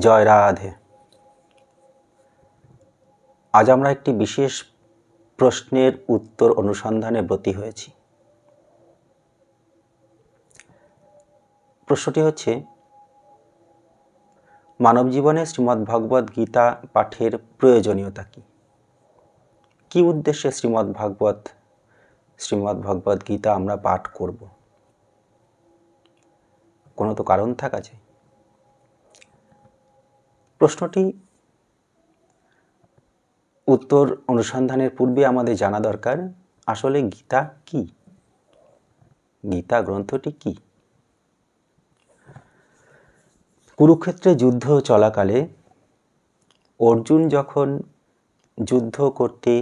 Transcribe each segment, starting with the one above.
জয় রাধে। আজ আমরা একটি বিশেষ প্রশ্নের উত্তর অনুসন্ধানে ব্রতী হয়েছি। প্রশ্নটি হচ্ছে, মানব জীবনে শ্রীমদ্ ভগবদ গীতা পাঠের প্রয়োজনীয়তা কি? কি উদ্দেশ্যে শ্রীমদ্ ভাগবত, শ্রীমদ্ ভগবদ গীতা আমরা পাঠ করব? কোনো তো কারণ থাকা চাই প্রশ্নটি উত্তর অনুসন্ধানের পূর্বে আমাদের জানা দরকার। আসলে গীতা কি? গীতা গ্রন্থটি কি? কুরুক্ষেত্রে যুদ্ধ চলাকালে অর্জুন যখন যুদ্ধ করতে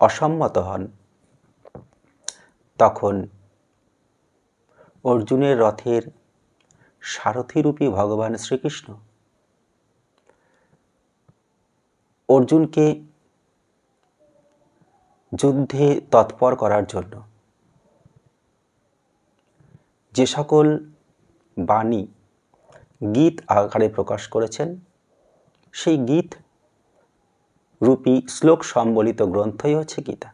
অসম্মত হন, তখন অর্জুনের রথের সারথিরূপী ভগবান শ্রীকৃষ্ণ অর্জুনকে যুদ্ধে তৎপর করার জন্য। যে সকল বাণী গীত আকারে প্রকাশ করেছেন, সেই গীত রূপী শ্লোক সম্বলিত গ্রন্থই হচ্ছে গীতা।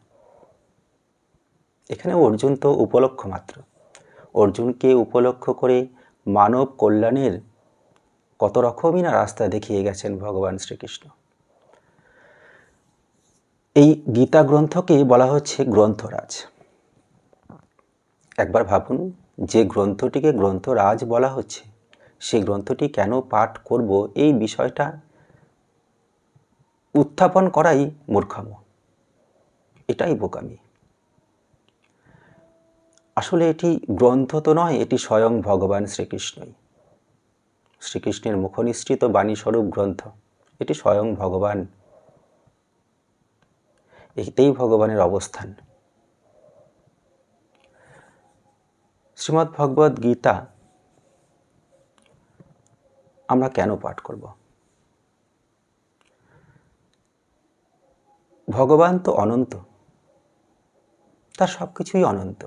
এখানে অর্জুন তো উপলক্ষ মাত্র। অর্জুনকে উপলক্ষ করে মানব কল্যাণের কত রকমই না রাস্তা দেখিয়ে গেছেন ভগবান শ্রীকৃষ্ণ। এই গীতা গ্রন্থকে বলা হচ্ছে গ্রন্থরাজ। একবার ভাবুন, যে গ্রন্থটিকে গ্রন্থরাজ বলা হচ্ছে সেই গ্রন্থটি কেন পাঠ করব এই বিষয়টা উত্থাপন করাই মূর্খাম। এটাই বোকামি। আসলে এটি গ্রন্থ তো নয়, এটি স্বয়ং ভগবান শ্রীকৃষ্ণই। শ্রীকৃষ্ণের মুখনিসৃত বাণীস্বরূপ গ্রন্থ। এটি স্বয়ং ভগবান এতেই ভগবানের অবস্থান। শ্রীমৎ ভগবদ গীতা আমরা কেন পাঠ করব? ভগবান তো অনন্ত, তার সব কিছুই অনন্ত।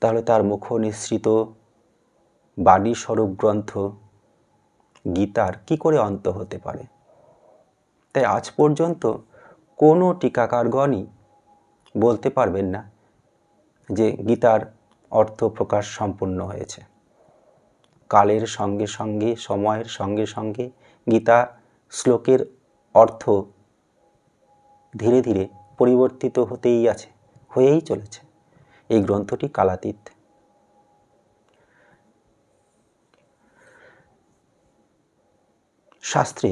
তাহলে তার মুখ নিঃসৃত বাণী স্বরূপ গ্রন্থ গীতার কি করে অন্ত হতে পারে? তাই আজ পর্যন্ত কোনো টিকাকারগণই বলতে পারবেন না যে গীতার অর্থ প্রকাশ সম্পূর্ণ হয়েছে। কালের সঙ্গে সঙ্গে, সময়ের সঙ্গে সঙ্গে গীতা শ্লোকের অর্থ ধীরে ধীরে পরিবর্তিত হতেই আছে, হয়েই চলেছে। এই গ্রন্থটি কালাতীত। শাস্ত্রে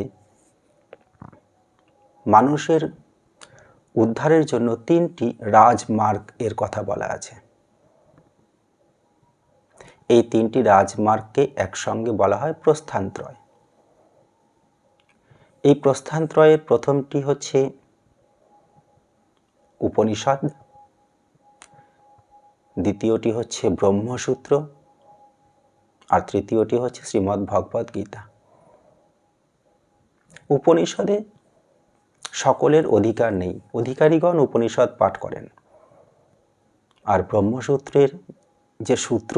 মানুষের উদ্ধারের জন্য তিনটি রাজমার্গ এর কথা বলা আছে। এই তিনটি রাজমার্গকে একসঙ্গে বলা হয় প্রস্থানত্রয়। এই প্রস্থানত্রয়ের প্রথমটি হচ্ছে উপনিষদ, দ্বিতীয়টি হচ্ছে ব্রহ্মসূত্র, আর তৃতীয়টি হচ্ছে শ্রীমদ্ গীতা। উপনিষদে সকলের অধিকার নেই, অধিকারীগণ উপনিষদ পাঠ করেন। আর ব্রহ্মসূত্রের যে সূত্র,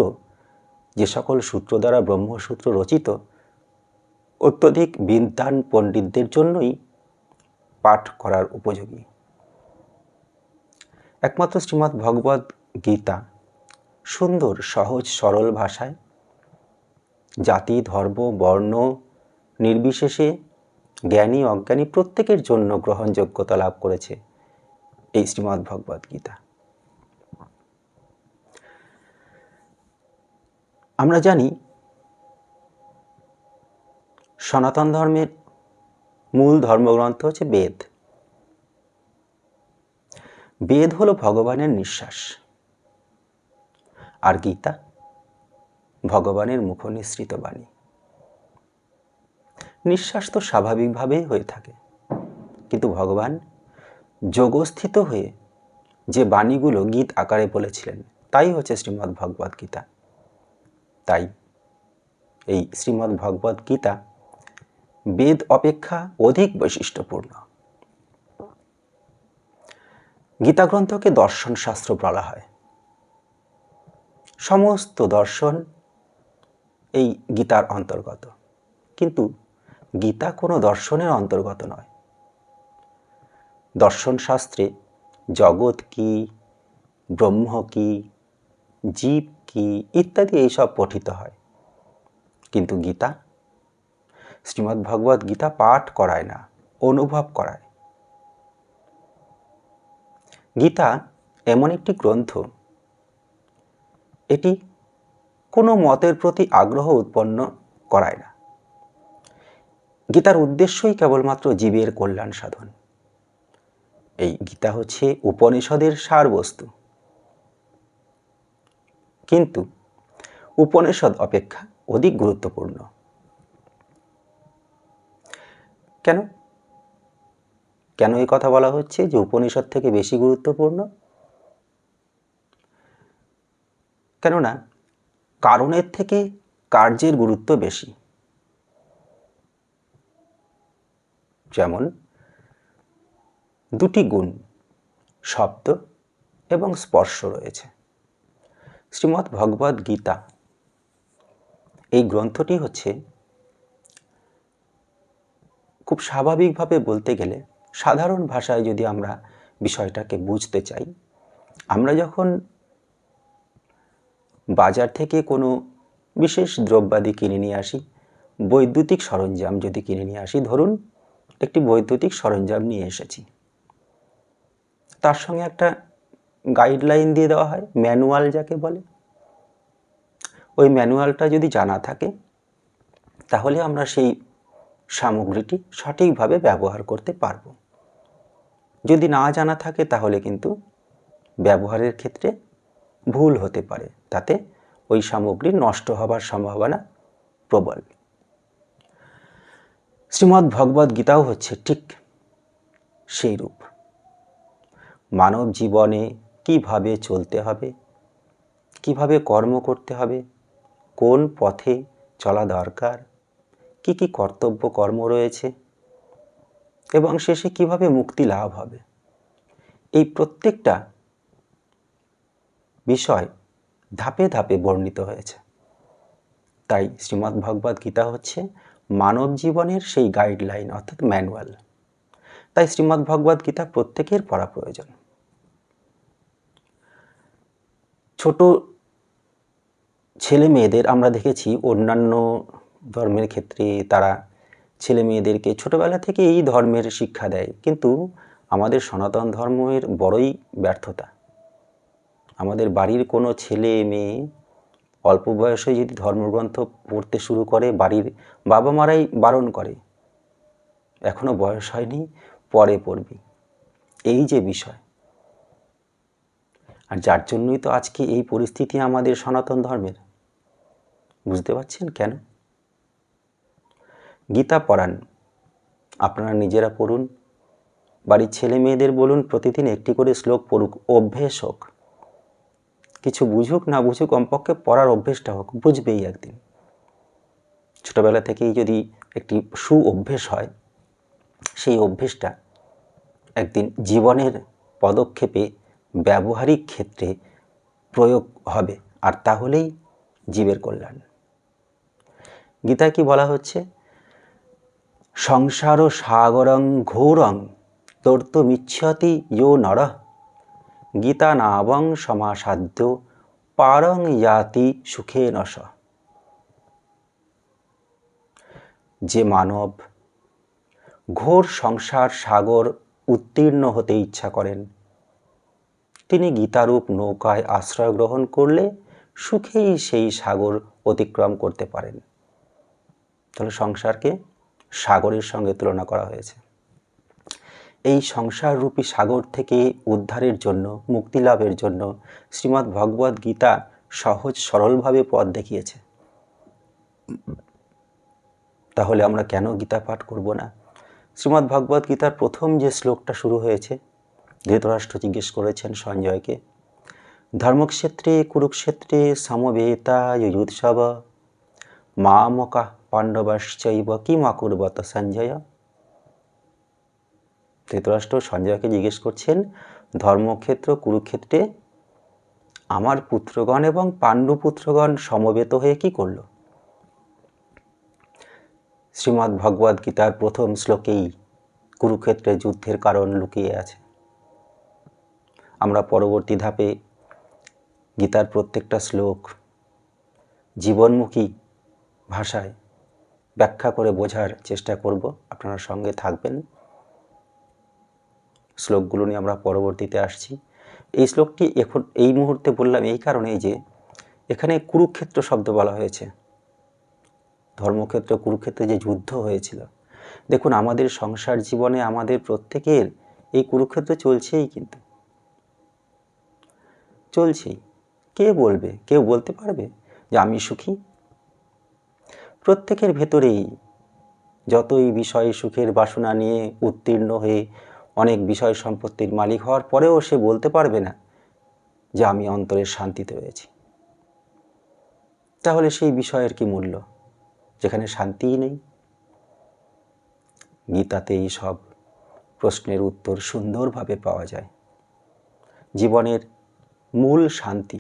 যে সকল সূত্র দ্বারা ব্রহ্মসূত্র রচিত, অত্যধিক বিদ্যান পণ্ডিতদের জন্যই পাঠ করার উপযোগী। একমাত্র শ্রীমৎ ভগবদ গীতা সুন্দর, সহজ, সরল ভাষায় জাতি, ধর্ম, বর্ণ নির্বিশেষে জ্ঞানী, অজ্ঞানী প্রত্যেকের জন্য গ্রহণযোগ্যতা লাভ করেছে এই শ্রীমদ্ ভগবদ গীতা। আমরা জানি সনাতন ধর্মের মূল ধর্মগ্রন্থ হচ্ছে বেদ। বেদ হলো ভগবানের নিঃশ্বাস। আর গীতা ভগবানের মুখ বাণী। নিঃশ্বাস তো স্বাভাবিকভাবেই হয়ে থাকে। কিন্তু ভগবান যোগস্থিত হয়ে যে বাণীগুলো গীত আকারে বলেছিলেন, তাই হচ্ছে শ্রীমদ্ ভগবদ গীতা। তাই এই শ্রীমদ্ ভগবদ গীতা বেদ অপেক্ষা অধিক বৈশিষ্ট্যপূর্ণ। গীতা গ্রন্থকে দর্শন শাস্ত্র বলা হয়। সমস্ত দর্শন এই গীতার অন্তর্গত। কিন্তু গীতা কোনো দর্শনের অন্তর্গত নয়। দর্শন শাস্ত্রে জগৎ কি, ব্রহ্ম কি, জীব কি ইত্যাদি এইসব পঠিত হয়। কিন্তু গীতা শ্রীমদ্ ভগবত গীতা পাঠ করায় না, অনুভব করায়। গীতা এমন একটি গ্রন্থ, এটি কোনো মতের প্রতি আগ্রহ উৎপন্ন করায় না। গীতার উদ্দেশ্যই কেবলমাত্র জীবের কল্যাণ সাধন। এই গীতা হচ্ছে উপনিষদের সারবস্তু। কিন্তু উপনিষদ অপেক্ষা অধিক গুরুত্বপূর্ণ। কেন? কেন এই কথা বলা হচ্ছে যে উপনিষদ থেকে বেশি গুরুত্বপূর্ণ? কেননা কারণের থেকে কার্যের গুরুত্ব বেশি। যেমন দুটি গুণ, শব্দ এবং স্পর্শ রয়েছে। শ্রীমৎ ভগবদ গীতা এই গ্রন্থটি হচ্ছে খুব স্বাভাবিকভাবে বলতে গেলে সাধারণ ভাষায় যদি আমরা বিষয়টাকে বুঝতে চাই, আমরা যখন বাজার থেকে কোনো বিশেষ দ্রব্যাদি কিনে নিয়ে আসি, বৈদ্যুতিক সরঞ্জাম যদি কিনে নিয়ে আসি, ধরুন একটি বৈদ্যুতিক সরঞ্জাম নিয়ে এসেছি। তার সঙ্গে একটা গাইডলাইন দিয়ে দেওয়া হয় ম্যানুয়াল যাকে বলে। ওই ম্যানুয়ালটা যদি জানা থাকে, তাহলে আমরা সেই সামগ্রীটি সঠিকভাবে ব্যবহার করতে পারব। যদি না জানা থাকে, তাহলে কিন্তু ব্যবহারের ক্ষেত্রে ভুল হতে পারে। তাতে ওই সামগ্রী নষ্ট হবার সম্ভাবনা প্রবল। শ্রীমদ্ ভগবদ গীতাও হচ্ছে ঠিক সেই রূপ। মানব জীবনে কীভাবে চলতে হবে, কীভাবে কর্ম করতে হবে, কোন পথে চলা দরকার, কি কি কর্তব্য কর্ম রয়েছে, এবং শেষে কীভাবে মুক্তি লাভ হবে, এই প্রত্যেকটা বিষয় ধাপে ধাপে বর্ণিত হয়েছে। তাই শ্রীমদ্ ভগবদ গীতা হচ্ছে মানব জীবনের সেই গাইডলাইন অর্থাৎ ম্যানুয়াল তাই শ্রীমদ্ ভগবদ গীতা প্রত্যেকের পড়া প্রয়োজন। ছোট ছেলে মেয়েদের আমরা দেখেছি, অন্যান্য ধর্মের ক্ষেত্রে তারা ছেলে মেয়েদেরকে ছোটোবেলা থেকে এই ধর্মের শিক্ষা দেয়। কিন্তু আমাদের সনাতন ধর্মের বড়ই ব্যর্থতা। আমাদের বাড়ির কোনো ছেলে মেয়ে অল্প বয়সে যদি ধর্মগ্রন্থ পড়তে শুরু করে, বাড়ির বাবা মারাই বারণ করে, এখনও বয়স হয়নি, পরে পড়বি। এই যে বিষয়। আর যার জন্যই তো আজকে এই পরিস্থিতি আমাদের সনাতন ধর্মের। বুঝতে পারছেন কেন? গীতা পড়ান। আপনারা নিজেরা পড়ুন। বাড়ির ছেলে মেয়েদের বলুন, প্রতিদিন একটি করে শ্লোক পড়ুক, অভ্যেস হোক। কিছু বুঝুক, না বুঝুক, কমপক্ষে পড়ার অভ্যেসটা হোক, বুঝবেই একদিন। ছোটোবেলা থেকেই যদি একটি সু অভ্যেস হয়, সেই অভ্যেসটা একদিন জীবনের পদক্ষেপে ব্যবহারিক ক্ষেত্রে প্রয়োগ হবে, আর তাহলেই জীবের কল্যাণ। গীতায় কি বলা হচ্ছে? সংসার সাগরং ঘোরং, তর্তমিচ্ছতি ইয়ো নর। গীতা নাবং সমাসাধ্য পারং ইয়াতি সুখে নস যে মানব ঘোর সংসার সাগর উত্তীর্ণ হতে ইচ্ছা করেন, তিনি গীতারূপ নৌকায় আশ্রয় গ্রহণ করলে সুখেই সেই সাগর অতিক্রম করতে পারেন। তাহলে সংসারকে সাগরের সঙ্গে তুলনা করা হয়েছে। এই সংসাররূপী সাগর থেকে উদ্ধারের জন্য, মুক্তি লাভের জন্য শ্রীমদ্ ভগবদ গীতা সহজ সরলভাবে পথ দেখিয়েছে। তাহলে আমরা কেন গীতা পাঠ করব না? শ্রীমদ্ ভগবদ গীতার প্রথম যে শ্লোকটা শুরু হয়েছে, ধৃতরাষ্ট্র জিজ্ঞেস করেছেন সঞ্জয়কে, ধর্মক্ষেত্রে, কুরুক্ষেত্রে সমবেতা যুৎসব মামকা পাণ্ডবাশ্চৈব কিম অকুর্বত সঞ্জয়? ধৃতরাষ্ট্র সঞ্জয়কে জিজ্ঞেস করছেন, ধর্মক্ষেত্র, কুরুক্ষেত্রে আমার পুত্রগণ এবং পাণ্ডু পুত্রগণ সমবেত হয়ে কি করল? শ্রীমদ্ ভগবদ গীতার প্রথম শ্লোকেই কুরুক্ষেত্রে যুদ্ধের কারণ লুকিয়ে আছে। আমরা পরবর্তী ধাপে গীতার প্রত্যেকটা শ্লোক জীবনমুখী ভাষায় ব্যাখ্যা করে বোঝার চেষ্টা করব। আপনারা সঙ্গে থাকবেন। শ্লোকগুলো নিয়ে আমরা পরবর্তীতে আসছি। এই শ্লোকটি এখন এই মুহূর্তে বললাম এই কারণেই যে এখানে কুরুক্ষেত্র শব্দ বলা হয়েছে। ধর্মক্ষেত্র, কুরুক্ষেত্রে যে যুদ্ধ হয়েছিল। দেখুন, আমাদের সংসার জীবনে আমাদের প্রত্যেকের এই কুরুক্ষেত্র চলছেই কিন্তু। চলছেই। কে বলবে? কেউ বলতে পারবে যে আমি সুখী? প্রত্যেকের ভেতরেই যতই বিষয় সুখের বাসনা নিয়ে উত্তীর্ণ হয়ে অনেক বিষয় সম্পত্তির মালিক হওয়ার পরেও সে বলতে পারবে না যে আমি অন্তরের শান্তিতে রয়েছি। তাহলে সেই বিষয়ের কি মূল্য? যেখানে শান্তিই নেই। গীতাতে এই সব প্রশ্নের উত্তর সুন্দরভাবে পাওয়া যায়। জীবনের মূল শান্তি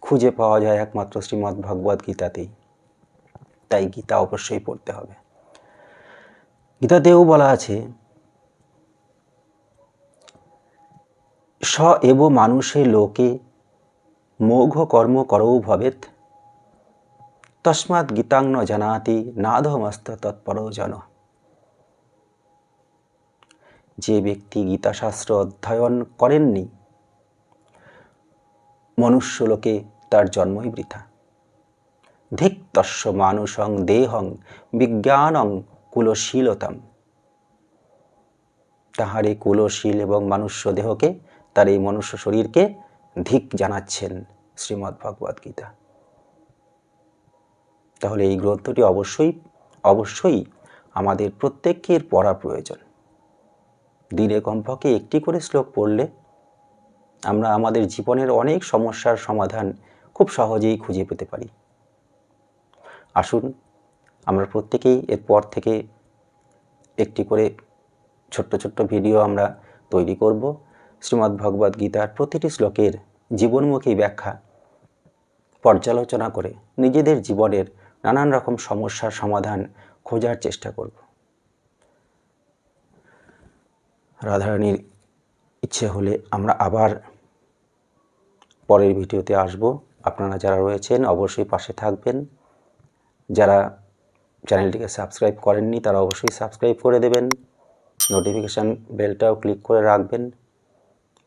খুঁজে পাওয়া যায় একমাত্র শ্রীমদ্ ভগবদ গীতাতেই। তাই গীতা অবশ্যই পড়তে হবে। গীতাতেও বলা আছে স এব মানুষে লোকে মোঘ কর্ম করৌ ভবেত তস্মাৎ গীতাং ন জানাতি, নাধমস্ত তৎপর জন। যে ব্যক্তি গীতাশাস্ত্র অধ্যয়ন করেননি মনুষ্যলোকে তার জন্মই বৃথা। ধিক তস্য মানুষং দেহং বিজ্ঞানং কুলশীলতাম। তাহার কুলশীল এবং মনুষ্য দেহকে তার এই মনুষ্য শরীরকে ধিক জানাচ্ছেন শ্রীমদ্ ভগবদ গীতা। তাহলে এই গ্রন্থটি অবশ্যই অবশ্যই আমাদের প্রত্যেকের পড়া প্রয়োজন। দিনে কমপক্ষে একটি করে শ্লোক পড়লে আমরা আমাদের জীবনের অনেক সমস্যার সমাধান খুব সহজেই খুঁজে পেতে পারি। আসুন, আমরা প্রত্যেকেই এরপর থেকে একটি করে ছোট্ট ছোট্ট ভিডিও আমরা তৈরি করব। শ্রীমদ্ ভগবদ গীতার প্রতিটি শ্লোকের জীবনমুখী ব্যাখ্যা। পর্যালোচনা করে নিজেদের জীবনের নানান রকম সমস্যার সমাধান খোঁজার চেষ্টা করব। রাধারানীর ইচ্ছে হলে আমরা আবার পরের ভিডিওতে আসব। আপনারা যারা রয়েছেন অবশ্যই পাশে থাকবেন। যারা চ্যানেলটিকে সাবস্ক্রাইব করেননি তারা অবশ্যই সাবস্ক্রাইব করে দেবেন। নোটিফিকেশান বেলটাও ক্লিক করে রাখবেন।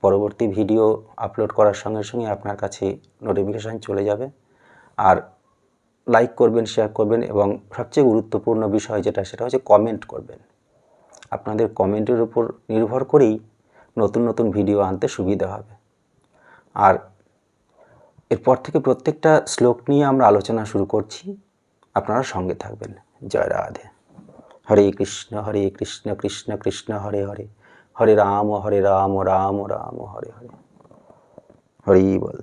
পরবর্তী ভিডিও আপলোড করার সঙ্গে সঙ্গে আপনার কাছে নোটিফিকেশান চলে যাবে। আর লাইক করবেন শেয়ার করবেন এবং সবচেয়ে গুরুত্বপূর্ণ বিষয় যেটা, সেটা হচ্ছে কমেন্ট করবেন। আপনাদের কমেন্টের উপর নির্ভর করেই নতুন নতুন ভিডিও আনতে সুবিধা হবে। আর এরপর থেকে প্রত্যেকটা শ্লোক নিয়ে আমরা আলোচনা শুরু করছি। আপনারা সঙ্গে থাকবেন। জয় রাধে। হরে কৃষ্ণ হরে কৃষ্ণ কৃষ্ণ কৃষ্ণ, হরে হরে। হরে রাম হরে রাম রাম রাম হরে হরে হরি বল